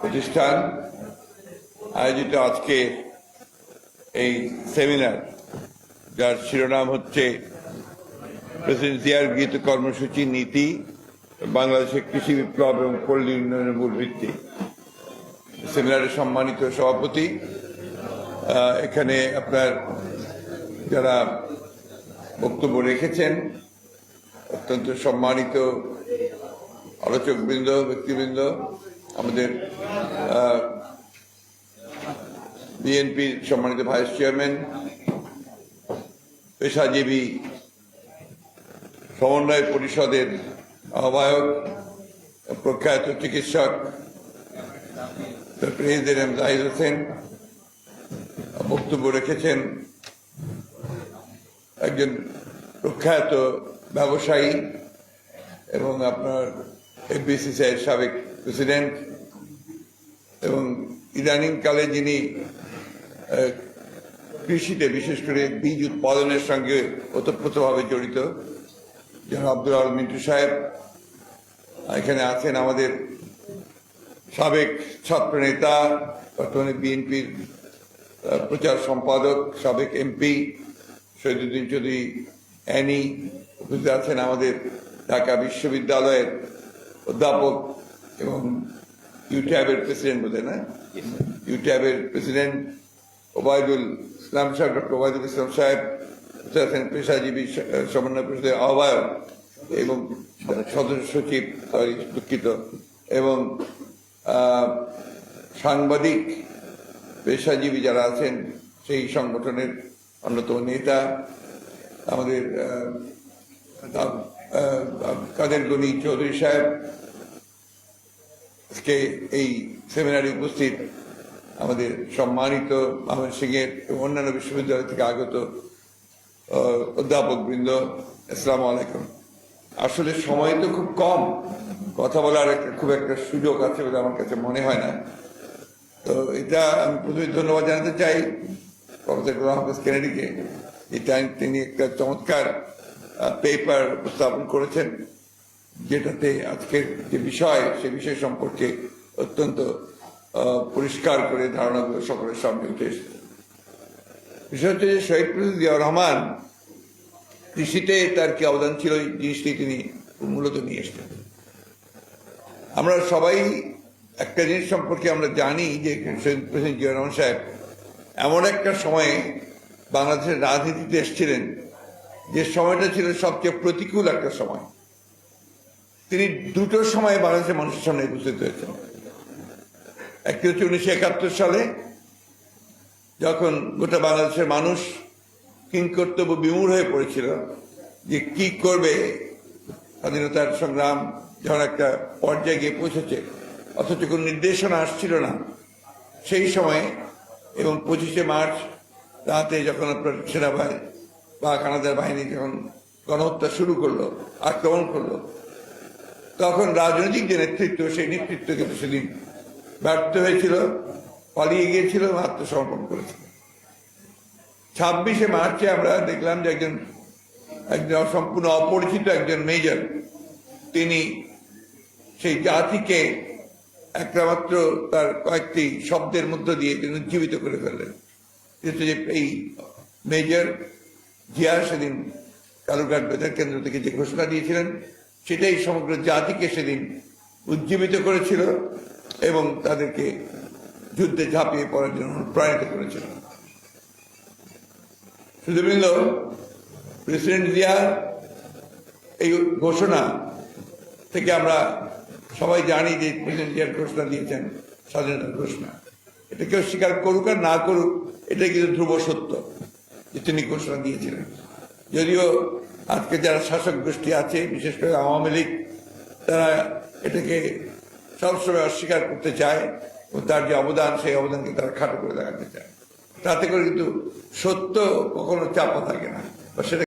প্রতিষ্ঠান আয়োজিত আজকে এই সেমিনার, যার শিরোনাম হচ্ছে প্রেসিডেন্ট জিয়ার গৃহীত কর্মসূচি নীতি বাংলাদেশের কৃষি বিপ্লব এবং পল্লী উন্নয়নের মূল ভিত্তি। সেমিনারের সম্মানিত সভাপতি এখানে আপনার যারা বক্তব্য রেখেছেন, অত্যন্ত সম্মানিত আলোচকবৃন্দ, ব্যক্তিবৃন্দ, আমাদের বিএনপির সম্মানিত ভাইস চেয়ারম্যান, পেশাজীবী, সমন্বয় পরিষদের আহ্বায়ক, প্রখ্যাত চিকিৎসক প্রেসিডেন্ট জাহিদ হোসেন, বক্তব্য রেখেছেন একজন প্রখ্যাত ব্যবসায়ী এবং আপনার এফবিসিসিআই এর সাবেক প্রেসিডেন্ট এবং ইদানিংকালে যিনি কৃষিতে বিশেষ করে বীজ উৎপাদনের সঙ্গে ওতপ্রোতভাবে জড়িত যেন আব্দুল আল মিন্টু সাহেব, এখানে আছেন আমাদের সাবেক ছাত্র নেতা, বর্তমানে বিএনপির প্রচার সম্পাদক, সাবেক এমপি শহীদুদ্দিন চৌধুরী অ্যানি, উপস্থিত আছেন আমাদের ঢাকা বিশ্ববিদ্যালয়ের অধ্যাপক এবং ইউট্যাবের প্রেসিডেন্ট বোধহয় না? ইউট্যাবের প্রেসিডেন্ট ওবায়দুল ইসলাম সাহেব ডক্টর ওবায়দুল ইসলাম সাহেব পেশাজীবী সমন্বয় পরিষদের আহ্বায়ক এবং সদস্য সচিব সরি দুঃখিত এবং সাংবাদিক পেশাজীবী যারা আছেন সেই সংগঠনের অন্যতম নেতা আমাদের কাদের গনি চৌধুরী সাহেব আজকে এই সেমিনারে উপস্থিত আমাদের সম্মানিত আহমেদ সিং এবং অন্যান্য বিশ্ববিদ্যালয় থেকে আগত অধ্যাপক বৃন্দ আসসালামু আলাইকুম। আসলে সময় তো খুব কম। কথা বলার একটা, খুব একটা সুযোগ আছে বলে আমার কাছে মনে হয় না। তো এটা আমি প্রথমে ধন্যবাদ জানাতে চাই প্রফেসর হাফিজ কেনেডিকে। এটা তিনি একটা চমৎকার পেপার উপস্থাপন করেছেন। যেটাতে আজকের যে বিষয়, সে বিষয় সম্পর্কে অত্যন্ত পরিষ্কার করে ধারণাগুলো সকলের সামনে উঠে এসেছে। বিষয় হচ্ছে যে শহীদ জিয়াউর রহমান কৃষিতে তার কি অবদান ছিল এই জিনিসটি তিনি মূলত নিয়ে এসেছেন। আমরা সবাই একটা জিনিস সম্পর্কে আমরা জানি যে শহীদ প্রেসিডেন্ট জিয়া রহমান সাহেব এমন একটা সময়ে বাংলাদেশের রাজনীতিতে এসেছিলেন যে সময়টা ছিল সবচেয়ে প্রতিকূল একটা সময়। তিনি দুটো সময়ে বাংলাদেশের মানুষের সামনে উপস্থিত হয়েছেন। একটি হচ্ছে উনিশশো একাত্তর সালে, যখন গোটা বাংলাদেশের মানুষ কিংকর্তব্য বিমূর হয়ে পড়েছিল যে কি করবে, স্বাধীনতার সংগ্রাম যখন একটা পর্যায়ে গিয়ে পৌঁছেছে, অথচ কোনো নির্দেশনা আসছিল না। সেই সময়ে এবং পঁচিশে মার্চ রাতে যখন আপনার সেনাবাহিনী বা কানাডার বাহিনী যখন গণহত্যা শুরু করল, আক্রমণ করল তখন রাজনৈতিক যে নেতৃত্ব, সেই নেতৃত্ব কিন্তু সেদিন ব্যর্থ হয়েছিল, পালিয়ে গিয়েছিল, আত্মসমর্পণ করেছিল। ছাব্বিশে মার্চে আমরা দেখলাম যে একজন একজন সম্পূর্ণ অপরিচিত একজন মেজর, তিনি সেই জাতিকে একটা মাত্র তার কয়েকটি শব্দের মধ্য দিয়ে তিনি উজ্জীবিত করে ফেললেন। কিন্তু যে এই মেজর জিয়া সেদিন কালুরঘাট বেতার কেন্দ্র থেকে যে ঘোষণা দিয়েছিলেন সেটাই সমগ্র জাতিকে সেদিন উজ্জীবিত করেছিল এবং তাদেরকে যুদ্ধে ঝাঁপিয়ে পড়ার জন্য অনুপ্রাণিত করেছিল। শুধুবৃন্দ প্রেসিডেন্ট জিয়ার এই ঘোষণা থেকে আমরা সবাই জানি যে প্রেসিডেন্ট জিয়ার ঘোষণা দিয়েছেন, স্বাধীনতার ঘোষণা। এটা কেউ স্বীকার করুক আর না করুক এটা কিন্তু ধ্রুব সত্য যে তিনি ঘোষণা দিয়েছিলেন। যদিও আজকে যারা শাসক গোষ্ঠী আছে, বিশেষ করে আওয়ামী লীগ, তারা এটাকে সবসময় অস্বীকার করতে চায় ও তার যে অবদান, সেই অবদানকে তারা খাটো করে দেখাতে চায়। তাতে করে কিন্তু সত্য কখনো চাপা থাকে না বা সেটা